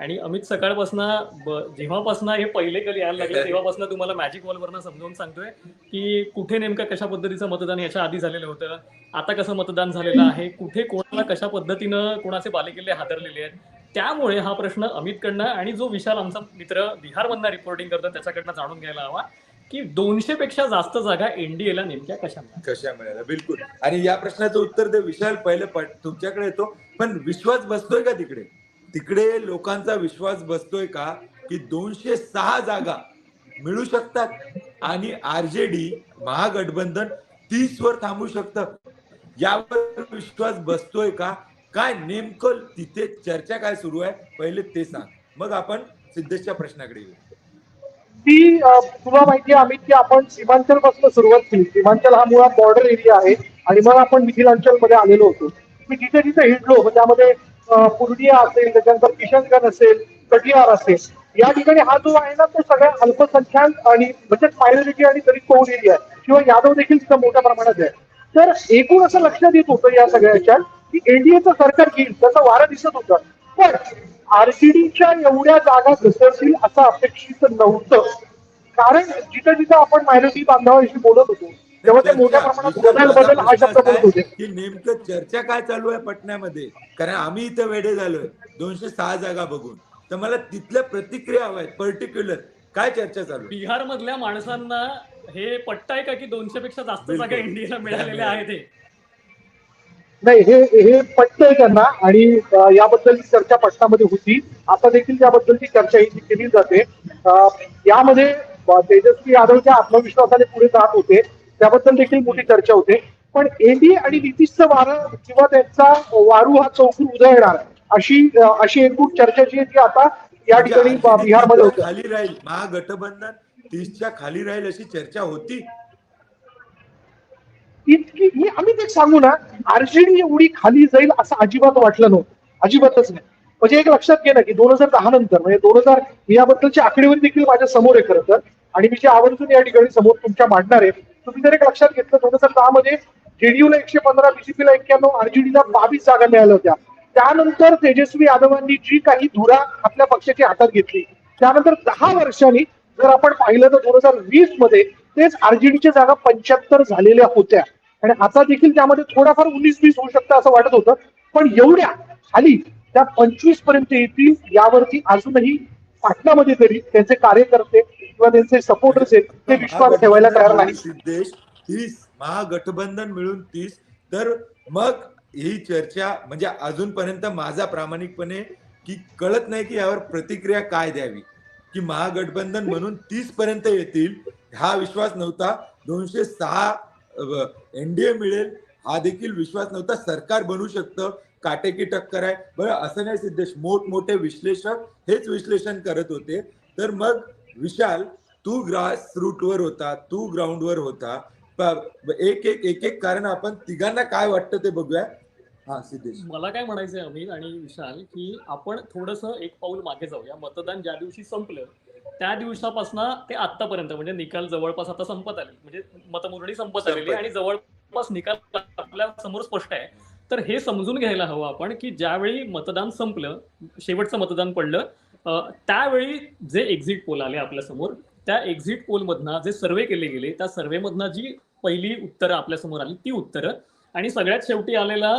आणि अमित सकाळपासून जेव्हापासून हे पहिले कधी यायला लागले तेव्हापासून तुम्हाला मॅजिक वॉलवरनं समजावून सांगतोय की कुठे नेमकं कशा पद्धतीचं मतदान याच्या आधी झालेलं होतं आता कसं मतदान झालेलं आहे कुठे कोणाला कशा पद्धतीनं कोणाचे बालेकिल्ले हादरलेले आहेत त्यामुळे हा प्रश्न अमितकडनं आणि जो विशाल आमचा मित्र बिहारमधनं रिपोर्टिंग करतो त्याच्याकडनं जाणून घ्यायला हवा की दोनशे पेक्षा जास्त जागा एनडीएला नेमक्या कशा? कशा मिळाल्या? बिलकुल. आणि या प्रश्नाचं उत्तर दे विशाल पहिले तुमच्याकडे येतो. पण विश्वास बसतोय का तिकडे? तिकडे लोकांचा विश्वास बसतोय का की दोनशे सहा जागा मिळू शकतात? आणि आरजेडी महागठबंधन तीस वर थांबू शकतं. यावर विश्वास बसतोय का? काय नेमकं तिथे चर्चा काय सुरू आहे? पहिले ते सांग. मग आपण सिद्धेशच्या प्रश्नाकडे येऊ. ती तुला माहिती आहे अमित की आपण सीमांचलपासून सुरुवात केली. सीमांचल हा मुळात बॉर्डर एरिया आहे. आणि मग आपण मिथिलांचलमध्ये आलेलो होतो. मी जिथे जिथे हिंडलो त्यामध्ये पूर्णिया असेल त्याच्यानंतर किशनगंज असेल कटिहार असेल या ठिकाणी हा जो आहे ना तो सगळ्या अल्पसंख्याक आणि म्हणजे मायनॉरिटी आणि दलित कोण एरिया आहे. किंवा यादव देखील तिथं मोठ्या प्रमाणात आहे. तर एकूण असं लक्षात येत होतं या सगळ्याच्या की एनडीएचं सरकार घेईल त्याचा वारं दिसत होतं. पण आरसीडीच्या एवढ्या जागा घसरतील असं अपेक्षित नव्हतं. कारण जिथं जिथं आपण मायनॉरिटी बांधवांशी बोलत होतो तेव्हा ते मोठ्या प्रमाणात बदल हा शब्द बोलत होते. की नेमकं चर्चा काय चालू आहे पटण्यामध्ये? कारण आम्ही इथं वेडे झालोय. दोनशे सहा जागा बघून. तर मला तिथल्या प्रतिक्रिया हव्या आहेत पर्टिक्युलर काय चर्चा चालू आहे? बिहारमधल्या माणसांना हे पट्ट का की दोनशे पेक्षा जास्त. जागा एनडीएला मिळालेल्या आहेत हे? नाही हे हे पटतंय त्यांना आणि याबद्दलची चर्चा पटनामध्ये होती. आता देखील त्याबद्दलची चर्चा ही केली जाते. यामध्ये तेजस्वी यादवच्या आत्मविश्वासाने पुढे जात होते. त्याबद्दल देखील मोठी चर्चा होते. पण एनडीए आणि नितीशचं वारं किंवा त्यांचा वारू हा चौकून उदयणार अशी अशी एकूण चर्चा जी आहे ती आता या ठिकाणी म्हणजे अ, बिहारमध्ये होते. खाली राहील. महागठबंधन तीसच्या खाली राहील अशी चर्चा होती? इतकी मी आम्ही ते सांगू ना आरजेडी एवढी खाली जाईल असं अजिबात वाटलं नव्हतं. अजिबातच नाही. म्हणजे एक लक्षात घे ना की दोन हजार दहा नंतर म्हणजे दोन हजार याबद्दलची आकडेवारी देखील माझ्यासमोर आहे खरं तर. आणि मी जे आवर्जून या ठिकाणी समोर तुमच्या मांडणार आहे तुम्ही जर एक लक्षात घेतलं दोन हजार दहा मध्ये जेडीयूला एकशे पंधरा बीजेपीला एक्क्याण्णव आरजेडीला बावीस जागा मिळाल्या होत्या. त्यानंतर तेजस्वी यादवांनी जी काही धुरा आपल्या पक्षाची हातात घेतली. त्यानंतर दहा वर्षांनी जर आपण पाहिलं तर दोन हजार वीसमध्ये तेच आरजेडीच्या जागा पंच्याहत्तर झालेल्या होत्या. आणि आता देखील त्यामध्ये थोडाफार उन्नीस वीस होऊ शकतं असं वाटत होतं. पण एवढ्या खाली त्या पंचवीसपर्यंत येतील यावरती अजूनही पाटणामध्ये तरी त्यांचे कार्यकर्ते किंवा त्यांचे सपोर्टर्स आहेत ते विश्वास ठेवायला तयार नाही सिद्धेश तीस महागठबंधन मिळून तीस. तर मग ही चर्चा म्हणजे अजूनपर्यंत माझा प्रामाणिकपणे की कळत नाही की यावर प्रतिक्रिया काय द्यावी. की महागठबंधन म्हणून तीस पर्यंत येतील हा विश्वास नव्हता. दोनशे सहा एनडीए मिळेल हा देखील विश्वास नव्हता. सरकार बनू शकतं काटेकी टक्कर आहे. बरं असं नाही सिद्धेश मोठमोठे विश्लेषक हेच विश्लेषण करत होते. तर मग विशाल तू ग्रास रूटवर होता तू ग्राउंडवर होता. एक एक एक एक कारण आपण तिघांना काय वाटतं ते बघूया. हा सिद्धेश. मला काय म्हणायचंय अमित आणि विशाल की आपण थोडस एक पाऊल मागे जाऊया. मतदान ज्या दिवशी संपलं त्या दिवसापासून ते आतापर्यंत म्हणजे निकाल जवळपास आता संपत आले. म्हणजे मतमोजणी संपत आलेली. आणि जवळपास निकाल आपल्यासमोर स्पष्ट आहे. तर हे समजून घ्यायला हवं आपण की ज्यावेळी मतदान संपलं शेवटचं मतदान पडलं त्यावेळी जे एक्झिट पोल आले आपल्यासमोर त्या एक्झिट पोलमधनं जे सर्वे केले गेले त्या सर्वेमधनं जी पहिली उत्तरं आपल्यासमोर आली ती उत्तरं. आणि सगळ्यात शेवटी आलेला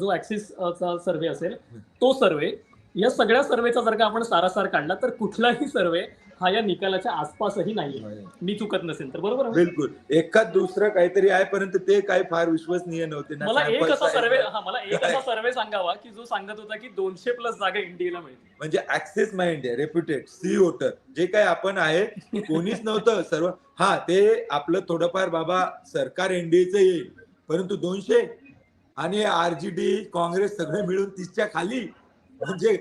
जो ऍक्सिसचा सर्वे असेल तो सर्वे या सगळ्या सर्वेचा जर का आपण सारासार काढला तर कुठलाही सर्वे हा या निकालाच्या आसपासही नाही. मी चुकत नसेल तर बरोबर आहे? बिलकुल. एखाद दुसरं काहीतरी आहे परंतु ते काही फार विश्वसनीय नव्हते ना. मला एक sample असा size सर्वे. हा मला एक असा सर्वे सांगावा की जो सांगत होता की दोनशे प्लस जागा इंडियाला मिळतील. म्हणजे ऍक्सेस माइंड आहे रेप्युटेड सी वोटर जे काही आपण आहे कोणीच नव्हतं. सर्व हा ते आपलं थोडंफार बाबा सरकार एनडीएचं येईल. परंतु दोनशे आणि आरजीडी काँग्रेस सगळे मिळून तीसच्या खाली म्हणजे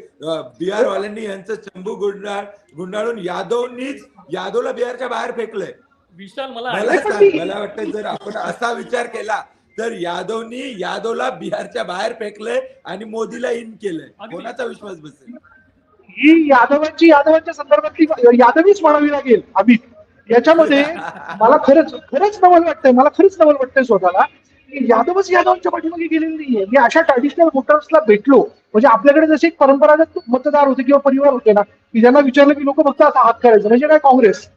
बिहार वाल्यांनी यांचं चंबू गुंडाळ गुंडाळून यादवनीच यादवला बिहारच्या बाहेर फेकलंय. विशाल मला मला सांग मला वाटतं जर आपण असा विचार केला तर यादवनी यादवला बिहारच्या बाहेर फेकलंय आणि मोदीला इन केलंय. कोणाचा विश्वास बसेल? ही यादवांची यादवांच्या संदर्भातली यादवीच म्हणावी लागेल अमित. याच्यामध्ये मला खरंच खरंच नवल वाटतंय मला खरंच नवल वाटतंय स्वतःला. यादवच यादवांच्या पाठीमागे गेलेले नाहीये. मी अशा ट्रॅडिशनल वोटर्सला भेटलो म्हणजे आपल्याकडे जसे एक परंपरागत मतदार होते किंवा परिवार होते ना की ज्यांना विचारलं की लोक फक्त असा हात करायचं. म्हणजे काय काँग्रेस?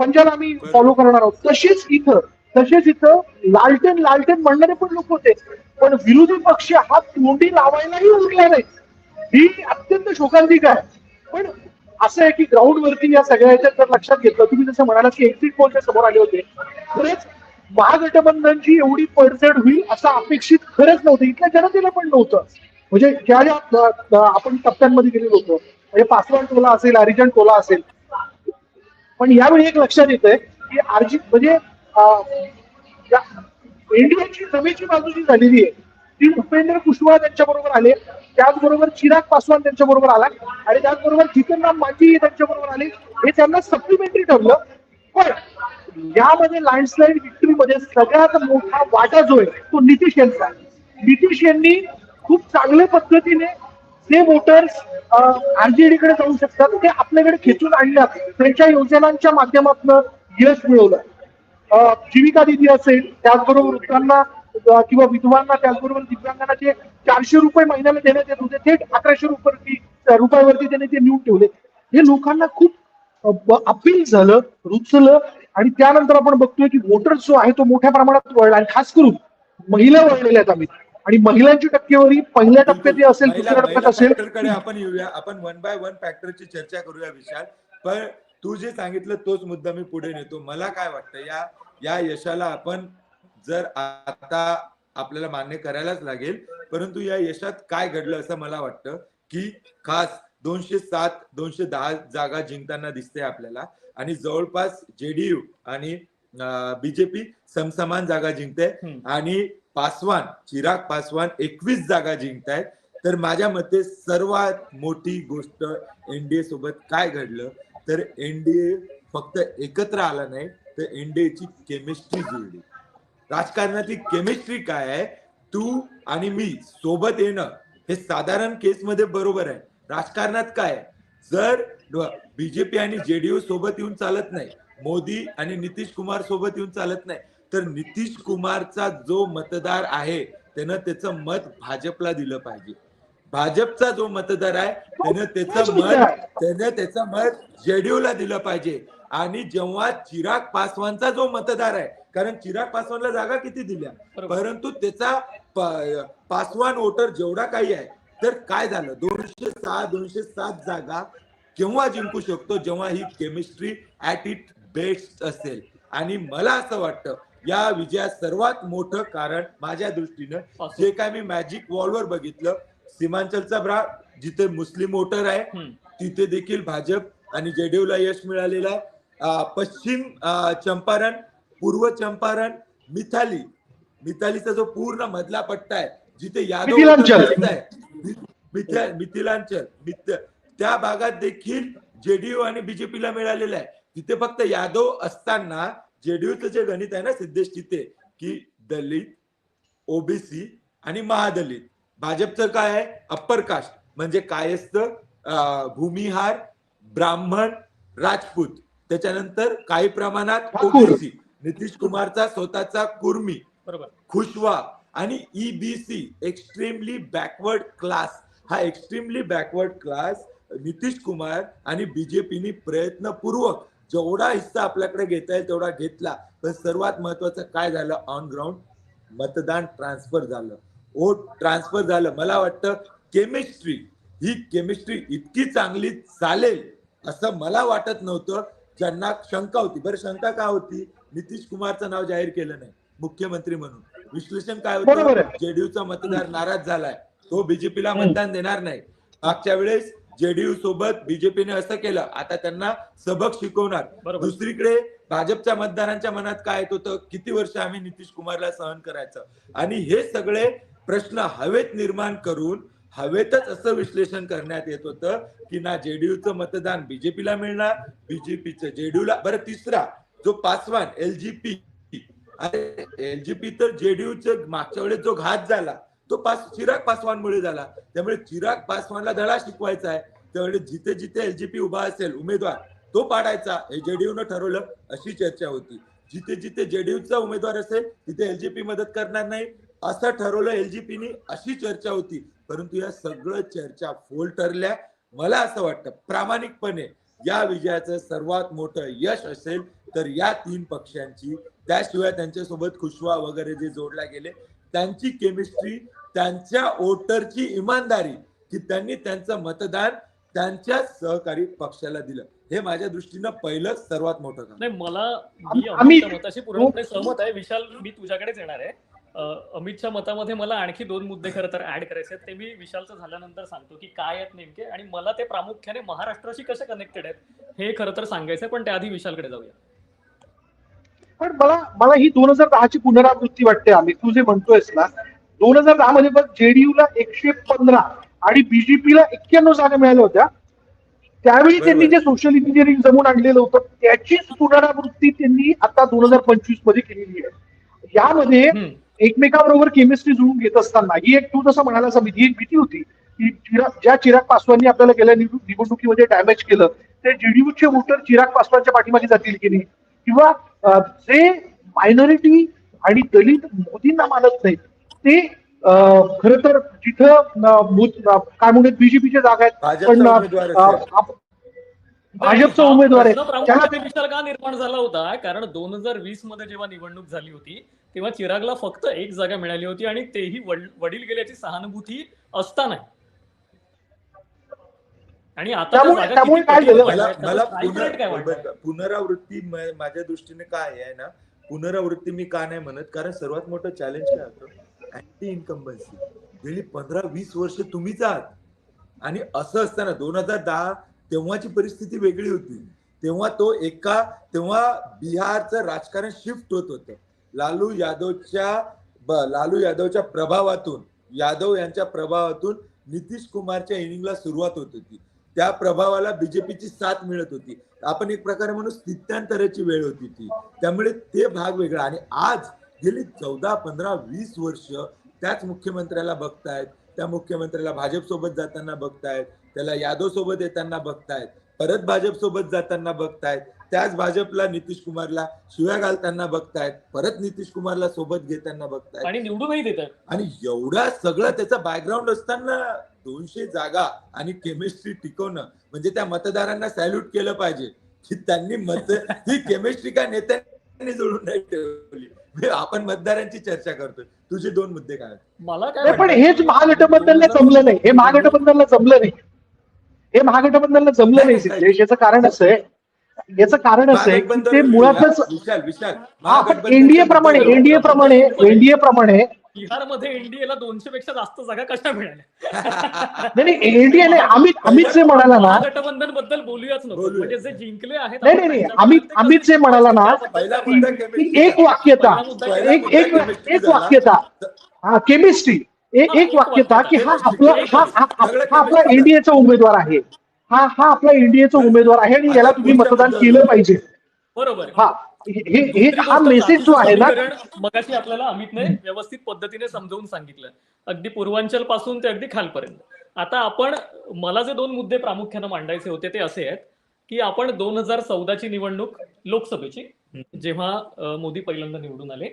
पंजाला आम्ही फॉलो करणार आहोत. तसेच इथं तसेच इथं लालटेन लालटेन म्हणणारे पण लोक होते. पण विरोधी पक्ष हा तोंडी लावायलाही उरला नाही. ही अत्यंत शोकांतिक आहे. पण असं आहे की ग्राउंड वरती या सगळ्या ह्याच्यात जर लक्षात घेतलं. तुम्ही जसं म्हणालात की एक्झिट पोलच्या समोर आले होते. खरंच महागठबंधनची एवढी पडझड होईल असं अपेक्षित खरंच नव्हतं. इथल्या जनतेला पण नव्हतं. म्हणजे ज्या ज्या आपण टप्प्यांमध्ये गेलेलो होतो म्हणजे पासवान टोला असेल हरिजन टोला असेल. पण यावेळी एक लक्षात येत आहे की आरजी म्हणजे एनडीएची जमेची बाजू जी झालेली आहे ती उपेंद्र कुशवाहा त्यांच्या बरोबर आले त्याचबरोबर चिराग पासवान त्यांच्या बरोबर आला आणि त्याचबरोबर जितनराम मांझी त्यांच्या बरोबर आले. हे त्यांना सप्लिमेंटरी ठरलं. पण यामध्ये लँडस्लाईड विक्ट्रीमध्ये सगळ्यात मोठा वाटा जो आहे तो नितीश यांचा नितीश यांनी खूप चांगल्या पद्धतीने जे वोटर्स आरजेडीकडे जाऊ शकतात ते आपल्याकडे खेचून आणण्यात त्यांच्या योजनांच्या माध्यमातून यश मिळवलं. जीविका निधी असेल त्याचबरोबर वृद्धांना किंवा विधवांना त्याचबरोबर दिव्यांगांना जे चारशे रुपये महिन्याला देण्यात येत होते थेट अकराशे रुपये रुपयावरती त्यांनी ते नेऊन ठेवले. हे लोकांना खूप अपील झालं रुचलं आणि त्यानंतर आपण बघतोय की वोटर जो आहे तो मोठ्या प्रमाणात वळला. आणि खास करून महिला वळलेल्या आहेत आम्ही. आणि महिलांची टक्केवारी पहिल्या टप्प्यात जे असेल दुसऱ्या टप्प्यात असेल. आपण येऊया. आपण वन बाय वन फॅक्टरची चर्चा करूया विशाल. पण तू जे सांगितलं तोच मुद्दा मी पुढे नेतो. मला काय वाटतं या या यशाला आपण जर आता आपल्याला मान्य करायलाच लागेल परंतु या यशात काय घडलं असं मला वाटतं की खास दोनशे सात दोनशे दहा जागा जिंकताना दिसते आपल्याला. आणि जवळपास जेडीयू आणि बीजेपी समसमान जागा जिंकते. आणि पासवान चिराग पासवान एकवीस जागा जिंकतायत. तर माझ्या मते सर्वात मोठी गोष्ट एनडीए सोबत काय घडलं? तर एनडीए फक्त एकत्र आला नाही तर एनडीएची केमिस्ट्री जुळली. राजकारणातली केमिस्ट्री काय आहे? तू आणि मी सोबत येणं हे साधारण केसमध्ये बरोबर आहे. राजकारणात काय? जर बीजेपी आणि जेडीयू सोबत येऊन चालत नाही मोदी आणि नितीश कुमार सोबत येऊन चालत नाही तर नितीश कुमारचा जो मतदार आहे त्यानं त्याचं मत भाजपला दिलं पाहिजे भाजपचा जो मतदार आहे त्यानं त्याचं मत त्यानं त्याचं मत जेडीयूला दिलं पाहिजे आणि जेव्हा चिराग पासवानचा जो मतदार आहे कारण चिराग पासवानला जागा किती दिल्या. परंतु त्याचा पासवान वोटर जेवढा काही आहे तर काय झालं? दोनशे सहा दोनशे सात जागा केव्हा जिंकू शकतो? जेव्हा ही केमिस्ट्री ऍट इट बेस्ट असेल. आणि मला असं वाटतं या विजयात सर्वात मोठं कारण माझ्या दृष्टीनं. जे काय मी मॅजिक वॉलवर बघितलं सीमांचलचा ब्रा जिथे मुस्लिम वोटर आहे. तिथे देखील भाजप आणि जेडीयू ला यश मिळालेलं आहे. पश्चिम चंपारण पूर्व चंपारण मिथाली. मिथालीचा जो पूर्ण मधला पट्टा आहे जिथे यादव आहे, मिथिलांचल. मिथ त्या भागात देखील जेडीयू आणि बीजेपीला मिळालेलं आहे. तिथे फक्त यादव असताना जेडीयूचं जे गणित आहे ना सिद्धेश तिथे की दलित ओबीसी आणि महादलित. भाजपचं काय आहे? Upper caste. म्हणजे कायस्थ भूमिहार ब्राह्मण राजपूत. त्याच्यानंतर काही प्रमाणात. ओबीसी. नितीश कुमारचा स्वतःचा कुर्मी. बरोबर. खुशवा. आणि E EBC extremely backward class हा extremely backward class Nitish Kumar आणि बीजेपीनी प्रयत्नपूर्वक जेवढा हिस्सा आपल्याकडे घेता येईल तेवढा घेतला. पण सर्वात महत्वाचं काय झालं? ऑन ग्राउंड मतदान ट्रान्सफर झालं. वोट ट्रान्सफर झालं. मला वाटतं केमिस्ट्री ही केमिस्ट्री इतकी चांगली चालेल असं मला वाटत नव्हतं. ज्यांना शंका होती. बरं शंका का होती? नितीश कुमारचं नाव जाहीर केलं नाही. मुख्यमंत्री म्हणून. विश्लेषण काय होतं. जेडीयूचा मतदार नाराज झालाय. तो बीजेपीला. मतदान देणार नाही. मागच्या वेळेस जेडीयू सोबत बीजेपीने असं केलं. आता त्यांना सबक शिकवणार. दुसरीकडे भाजपच्या मतदारांच्या मनात काय येत होतं? किती वर्ष आम्ही नितीश कुमारला सहन करायचं? आणि हे सगळे प्रश्न हवेत निर्माण करून हवेतच असं विश्लेषण करण्यात येत होतं की ना जेडीयूचं मतदान बीजेपीला मिळणार बीजेपीचं जेडीयूला बरं तिसरा जो पासवान एलजीपी अरे एलजीपी तर जेडीयूचं मागच्या वेळेस जो घात झाला तो पास चिराग पासवानमुळे झाला. त्यामुळे चिराग पासवानला धडा शिकवायचा आहे. त्यावेळेस जिथे जिथे एलजीपी उभा असेल उमेदवार तो पाडायचा. हे जेडीयूनं ठरवलं अशी चर्चा होती. जिथे जिथे जेडीयूचा उमेदवार असेल तिथे एलजीपी मदत करणार नाही. असं ठरवलं एलजीपीनी अशी चर्चा होती. परंतु या सगळं चर्चा फोल ठरल्या मला असं वाटतं प्रामाणिकपणे या विजयाचं सर्वात मोठं यश असेल तर या तीन पक्षांची त्याशिवाय त्यांच्यासोबत खुशवा वगैरे जे जोडल्या गेले त्यांची केमिस्ट्री त्यांच्या वोटरची इमानदारी की त्यांनी त्यांचं मतदान त्यांच्या सहकारी पक्षाला दिलं. हे माझ्या दृष्टीनं पहिलं सर्वात मोठं काम. नाही मला मी मताशी पूर्णपणे सहमत आहे. विशाल मी तुझ्याकडेच येणार आहे. अमितच्या मतामध्ये मला आणखी दोन मुद्दे खरं तर ऍड करायचे आहेत. ते मी विशालचं झाल्यानंतर सांगतो की काय आहेत नेमके आणि मला ते प्रामुख्याने महाराष्ट्राशी कसे कनेक्टेड आहेत हे खरं तर सांगायचं आहे पण त्याआधी विशालकडे जाऊया. पण मला मला ही दोन हजार दहाची पुनरावृत्ती वाटते आम्ही तू जे म्हणतोयस ना दोन हजार दहा मध्ये बघ जेडीयूला एकशे पंधरा आणि बीजेपीला एक्क्याण्णव जागा मिळाल्या होत्या त्यावेळी. त्यांनी जे सोशल इंजिनिअरिंग जमून आणलेलं होतं त्याचीच पुनरावृत्ती त्यांनी आता दोन हजार पंचवीसमध्ये केलेली आहे यामध्ये. एकमेकाबरोबर केमिस्ट्री जुळून घेत असताना ही एक तू जसं म्हणाला ही एक भीती होती की चिराग ज्या चिराग पासवाननी आपल्याला गेल्या निवड- निवडणुकीमध्ये डॅमेज केलं ते जेडीयूचे वोटर चिराग पासवानच्या पाठीमागे जातील की नाही किंवा जे मायनॉरिटी आणि दलित मोदींना मानत नाहीत ते खर तर अं, काय म्हणतात बीजेपीच्या जागा आहेत. भाजपचा पण भाजपचा उमेदवार आहे. का निर्माण झाला होता कारण दोन हजार वीसमध्ये जेव्हा निवडणूक झाली होती तेव्हा चिरागला फक्त एक जागा मिळाली होती आणि तेही वड- वडील गेल्याची सहानुभूती असताना आणि आता त्यामुळे- काय झालं? पुनरावृत्ती म- माझ्या दृष्टीने काय आहे ना पुनरावृत्ती मी का नाही म्हणत कारण सर्वात मोठं चॅलेंज काय होतं? अँटी इन्कम्बन्सी गेली पंधरा वीस वर्ष तुम्हीच आहात आणि असं असताना दोन हजार दहा तेव्हाची परिस्थिती वेगळी होती. तेव्हा तो एका तेव्हा बिहारचं राजकारण शिफ्ट होत होतं. लालू यादवच्या ब- लालू यादवच्या प्रभावातून यादव यांच्या प्रभावातून नितीश कुमारच्या इनिंगला सुरुवात होत होती. त्या प्रभावाला बीजेपीची साथ मिळत होती. आपण एक प्रकारे म्हणू स्थित्यांतराची वेळ होती ती. त्यामुळे ते भाग वेगळा. आणि आज गेली चौदा पंधरा वीस वर्ष त्याच मुख्यमंत्र्याला बघतायत. त्या मुख्यमंत्र्याला भाजप सोबत जाताना बघतायत. त्याला यादव सोबत येताना बघतायत. परत भाजप सोबत जाताना बघतायत. त्याच भाजपला नितीश कुमारला शिव्या घालताना बघतायत. परत नितीश कुमारला सोबत घेताना बघतायत. आणि निवडूनही देतात. आणि एवढा सगळं त्याचा बॅकग्राऊंड असताना दोनशे जागा आणि केमिस्ट्री टिकवणं. म्हणजे त्या मतदारांना सॅल्यूट केलं पाहिजे. की त्यांनी मत ही केमिस्ट्री का नेत्यांनी जोडून नाही ठेवली? म्हणजे आपण मतदारांची चर्चा करतोय. तुझे दोन मुद्दे काय आहेत? मला काय नाही पण हेच महागठबंधनला जमलं नाही. हे महागठबंधनला जमलं नाही. हे महागठबंधनला जमलं नाही. सिद्धेश याचं कारण असं आहे. याचं कारण असं आहे की ते मुळातच विशाल विशाल. एनडीए प्रमाणे एनडीए प्रमाणे एनडीए प्रमाणे बिहारमध्ये एनडीएला दोनशे पेक्षा जास्त जागा कशा मिळाल्या? नाही नाही एनडीए नाही अमित अमित जे म्हणाला ना गठबंधनबद्दल बोलूयाच नको. म्हणजे जे जिंकले आहेत नाही, नाही, नाही. अमित- अमित जे म्हणाला ना, एक वाक्यता एक एक एक वाक्यता हा केमिस्ट्री एक एक वाक्यता की हा आपला हा हा आपला एनडीएचा उमेदवार आहे. हा हा आपला एनडीएचा उमेदवार आहे आणि याला तुम्ही मतदान केलं पाहिजे. बरोबर. हा. हे मेसेज जो आहे ना मगाशी आपल्याला अमितने व्यवस्थित पद्धतीने समजावून सांगितलं. अगदी पूर्वांचलपासून ते अगदी खालपर्यंत. आता आपण मला जे दोन मुद्दे प्रामुख्यानं मांडायचे होते ते असे आहेत की आपण दोन हजार चौदाची निवडणूक लोकसभेची जेव्हा मोदी पहिल्यांदा निवडून आले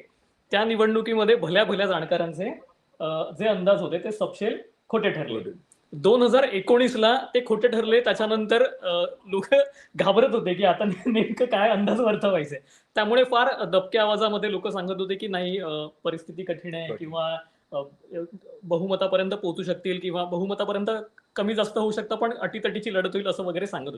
त्या निवडणुकीमध्ये भल्या भल्या जाणकारांचे जे अंदाज होते ते सपशेल खोटे ठरले. दोन हजार एकोणीसला ते खोटे ठरले. त्याच्यानंतर लोक घाबरत होते की आता नेमकं काय अंदाज वर्तवायचे. त्यामुळे फार दबक्या आवाजामध्ये लोक सांगत होते की नाही परिस्थिती कठीण आहे किंवा बहुमतापर्यंत पोहोचू शकतील किंवा बहुमतापर्यंत कमी जास्त होऊ शकतं पण अटीतटीची लढत होईल असं वगैरे सांगत होते.